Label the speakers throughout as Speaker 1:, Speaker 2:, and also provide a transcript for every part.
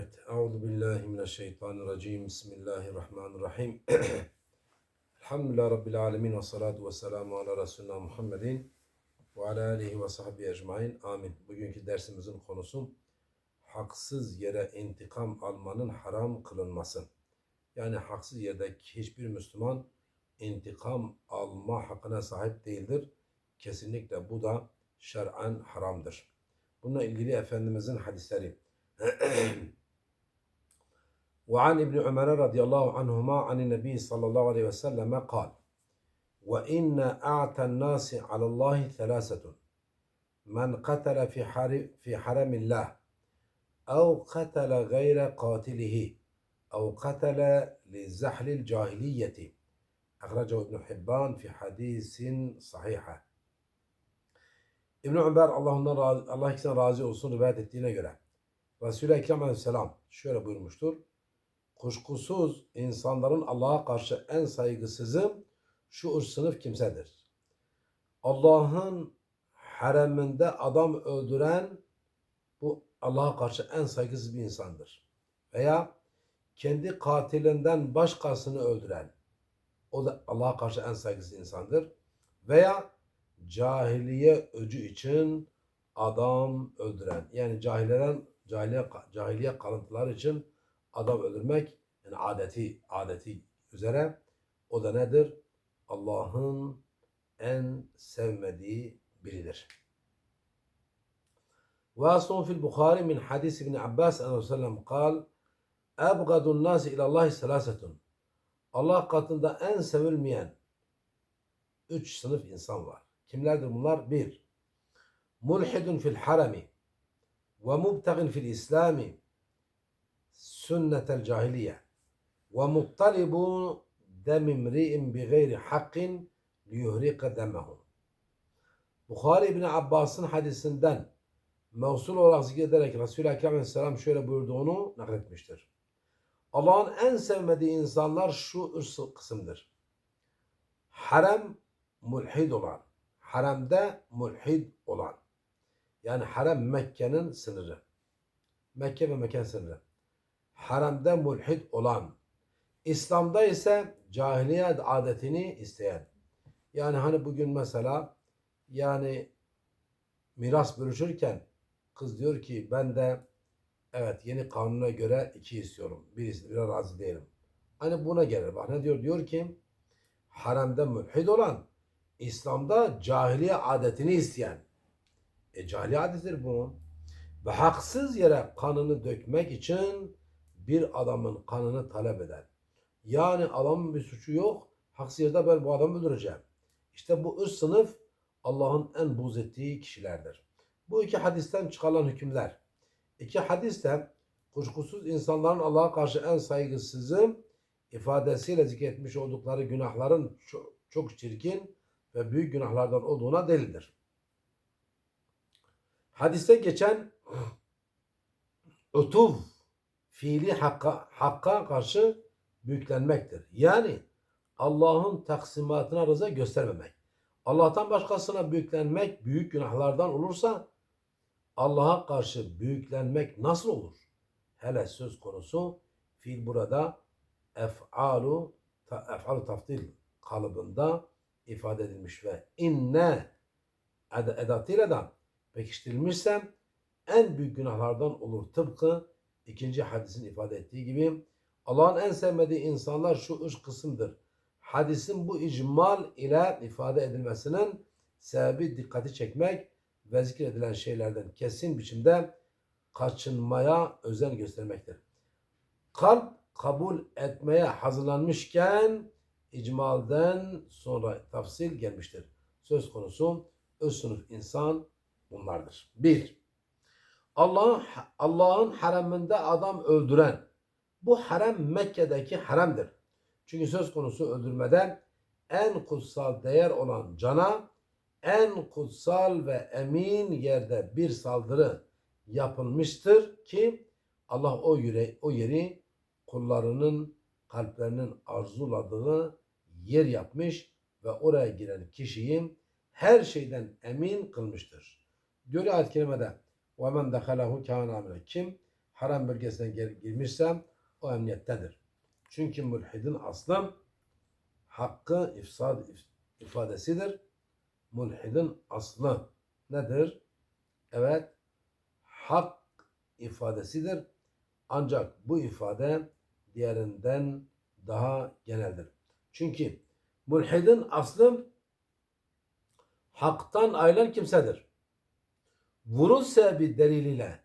Speaker 1: Evet. Euzu billahi mineşşeytanirracim. Bismillahirrahmanirrahim. Elhamdülillahi Rabbil alemin ve salatu ve selamu ala Resulina Muhammedin ve ala alihi ve sahbihi ecmain. Amin. Bugünkü dersimizin konusu haksız yere intikam almanın haram kılınması. Yani haksız yerde hiçbir Müslüman intikam alma hakkına sahip değildir. Kesinlikle bu da şer'an haramdır. Bununla ilgili Efendimizin hadisleri. وعن ابن عمر رضي الله عنهما عن النبي صلى الله عليه وسلم قال وإن أعتى الناس على الله ثلاثة من قتل في حرم, في حرم الله أو قتل غير قاتله أو قتل لزحل الجاهلية. أخرجه ابن حبان في حديث صحيحة Ömer Allah ondan razı, Allah ikisinden razı olsun rivayet ettiğine göre Resul-i Ekrem Aleyhisselam şöyle buyurmuştur. Kuşkusuz insanların Allah'a karşı en saygısızı şu üç sınıf kimsedir. Allah'ın hareminde adam öldüren bu Allah'a karşı en saygısız bir insandır. Veya kendi katilinden başkasını öldüren o da Allah'a karşı en saygısız insandır. Veya cahiliye öcü için adam öldüren yani cahileren cahiliye, cahiliye kalıntıları için adam öldürmek yani adeti adeti üzere o da nedir? Allah'ın en sevmediği biridir. Ve fil Bukhari min hadis İbn Abbas en sellem kal Ebgadun nasi ilallahi selasetun Allah katında en sevilmeyen üç sınıf insan var. Kimlerdir bunlar? Bir, mulhidun fil harami ve mubtagin fil islami sünnetel cahiliye ve muttalibu dem imri'in bi gayri hakkin liyuhrika demehu. Bukhari İbni Abbas'ın hadisinden mevsul olarak zikrederek Resul-i Ekrem Aleyhisselam şöyle buyurduğunu nakletmiştir. Allah'ın en sevmediği insanlar şu üç kısımdır. Harem mulhid olan, haremde mulhid olan. Yani harem Mekke'nin sınırı. Mekke ve Mekke sınırı. Haremde mulhid olan. İslam'da ise cahiliye adetini isteyen. Yani hani bugün mesela yani miras bölüşürken kız diyor ki ben de evet yeni kanuna göre iki istiyorum. Birisi bire razı değilim. Hani buna gelir. Bak ne diyor? Diyor ki haremde mulhid olan İslam'da cahiliye adetini isteyen. E cahiliye adetidir bu. Ve haksız yere kanını dökmek için bir adamın kanını talep eden. Yani adamın bir suçu yok. Haksız yerde ben bu adamı öldüreceğim. İşte bu üst sınıf Allah'ın en buz ettiği kişilerdir. Bu iki hadisten çıkarılan hükümler. İki hadiste kuşkusuz insanların Allah'a karşı en saygısızı ifadesiyle zikretmiş oldukları günahların çok, çok çirkin ve büyük günahlardan olduğuna delildir. Hadiste geçen utuv fiili hakka, hakka karşı büyüklenmektir. Yani Allah'ın taksimatına rıza göstermemek. Allah'tan başkasına büyüklenmek büyük günahlardan olursa Allah'a karşı büyüklenmek nasıl olur? Hele söz konusu fiil burada ef'alu ef'alu taftil kalıbında ifade edilmiş ve inne ed edatıyla da pekiştirilmişse en büyük günahlardan olur. Tıpkı ikinci hadisin ifade ettiği gibi Allah'ın en sevmediği insanlar şu üç kısımdır. Hadisin bu icmal ile ifade edilmesinin sebebi dikkati çekmek ve zikredilen şeylerden kesin biçimde kaçınmaya özen göstermektir. Kalp kabul etmeye hazırlanmışken icmalden sonra tafsil gelmiştir. Söz konusu öz sınıf insan bunlardır. Bir, Allah Allah'ın hareminde adam öldüren. Bu harem Mekke'deki haremdir. Çünkü söz konusu öldürmeden en kutsal değer olan cana en kutsal ve emin yerde bir saldırı yapılmıştır ki Allah o yere o yeri kullarının kalplerinin arzuladığı yer yapmış ve oraya giren kişiyi her şeyden emin kılmıştır. Diyor ayet-i kerimede ve men dehalehu kâne amine. Kim haram bölgesine girmişse o emniyettedir. Çünkü mülhidin aslı hakkı ifsad ifadesidir. Mülhidin aslı nedir? Evet, hak ifadesidir. Ancak bu ifade diğerinden daha geneldir. Çünkü mülhidin aslı haktan ayrılan kimsedir. Vurul sebebi deliliyle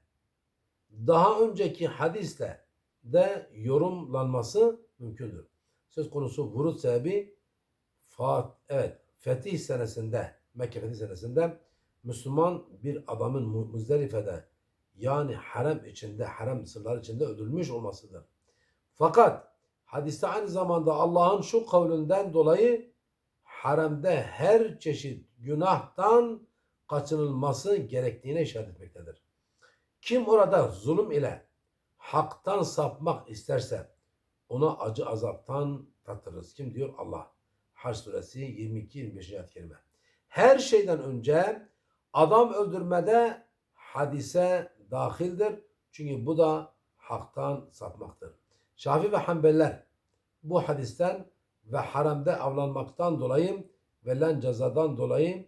Speaker 1: daha önceki hadiste de yorumlanması mümkündür. Söz konusu vurul sebebi Fat, evet, Fetih senesinde, Mekke Fetih senesinde Müslüman bir adamın Mu- Muzdelife'de yani harem içinde, harem sınırları içinde öldürülmüş olmasıdır. Fakat hadiste aynı zamanda Allah'ın şu kavlinden dolayı haremde her çeşit günahtan kaçınılması gerektiğine işaret etmektedir. Kim orada zulüm ile haktan sapmak isterse ona acı azaptan tattırırız. Kim diyor? Allah. Haç suresi 22-25. ayet kerime. Her şeyden önce adam öldürmede hadise dahildir. Çünkü bu da haktan sapmaktır. Şafi ve Hanbeliler bu hadisten ve haramda avlanmaktan dolayı verilen cezadan dolayı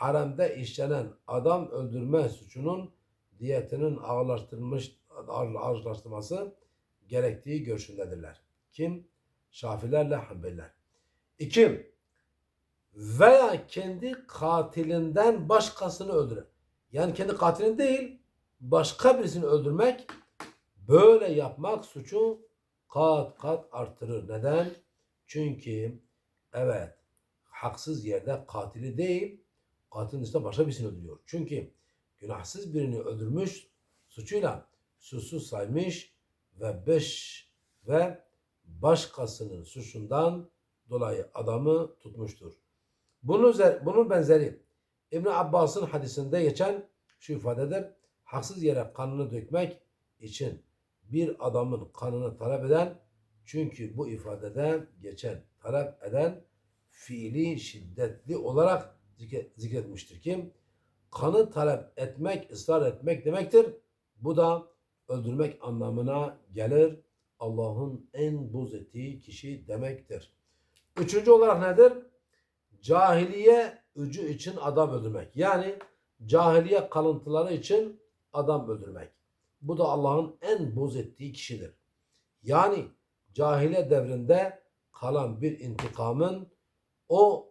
Speaker 1: haramda işlenen adam öldürme suçunun diyetinin ağırlaştırılmış ağır- ağırlaştırılması gerektiği görüşündedirler. Kim? Şafilerle Hanbeliler. İki, veya kendi katilinden başkasını öldüren. Yani kendi katilini değil, başka birisini öldürmek, böyle yapmak suçu kat kat artırır. Neden? Çünkü evet, haksız yerde katili değil, katilin işte başka birisini öldürüyor. Çünkü günahsız birini öldürmüş, suçuyla suçsuz saymış ve beş ve başkasının suçundan dolayı adamı tutmuştur. Bunun, bunun benzeri İbn Abbas'ın hadisinde geçen şu ifadedir. Haksız yere kanını dökmek için bir adamın kanını talep eden çünkü bu ifadede geçen talep eden fiili şiddetli olarak zikretmiştir ki kanı talep etmek, ısrar etmek demektir. Bu da öldürmek anlamına gelir. Allah'ın en buz ettiği kişi demektir. Üçüncü olarak nedir? Cahiliye ücü için adam öldürmek. Yani cahiliye kalıntıları için adam öldürmek. Bu da Allah'ın en buz ettiği kişidir. Yani cahiliye devrinde kalan bir intikamın o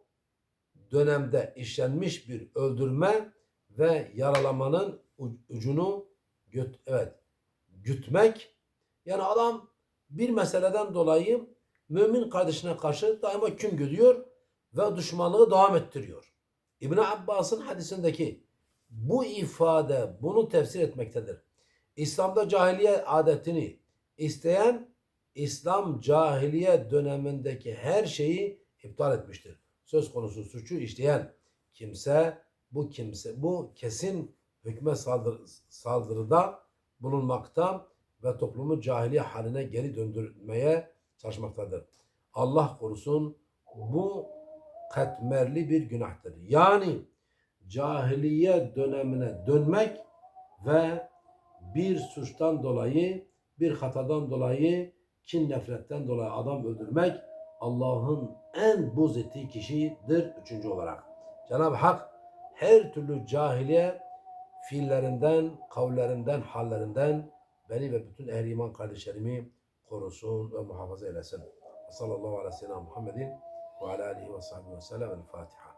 Speaker 1: dönemde işlenmiş bir öldürme ve yaralamanın ucunu göt evet gütmek yani adam bir meseleden dolayı mümin kardeşine karşı daima küm görüyor ve düşmanlığı devam ettiriyor. İbn Abbas'ın hadisindeki bu ifade bunu tefsir etmektedir. İslam'da cahiliye adetini isteyen İslam cahiliye dönemindeki her şeyi iptal etmiştir. Söz konusu suçu işleyen kimse bu kimse bu kesin hükme saldır, saldırıda bulunmakta ve toplumu cahiliye haline geri döndürmeye çalışmaktadır. Allah korusun bu katmerli bir günahtır. Yani cahiliye dönemine dönmek ve bir suçtan dolayı, bir hatadan dolayı, kin nefretten dolayı adam öldürmek Allah'ın en buz ettiği kişidir üçüncü olarak. Cenab-ı Hak her türlü cahiliye fiillerinden, kavllerinden, hallerinden beni ve bütün ehli iman kardeşlerimi korusun ve muhafaza eylesin. Sallallahu aleyhi ve sellem Muhammedin ve alihi ve sahbihi ve sellem. El Fatiha.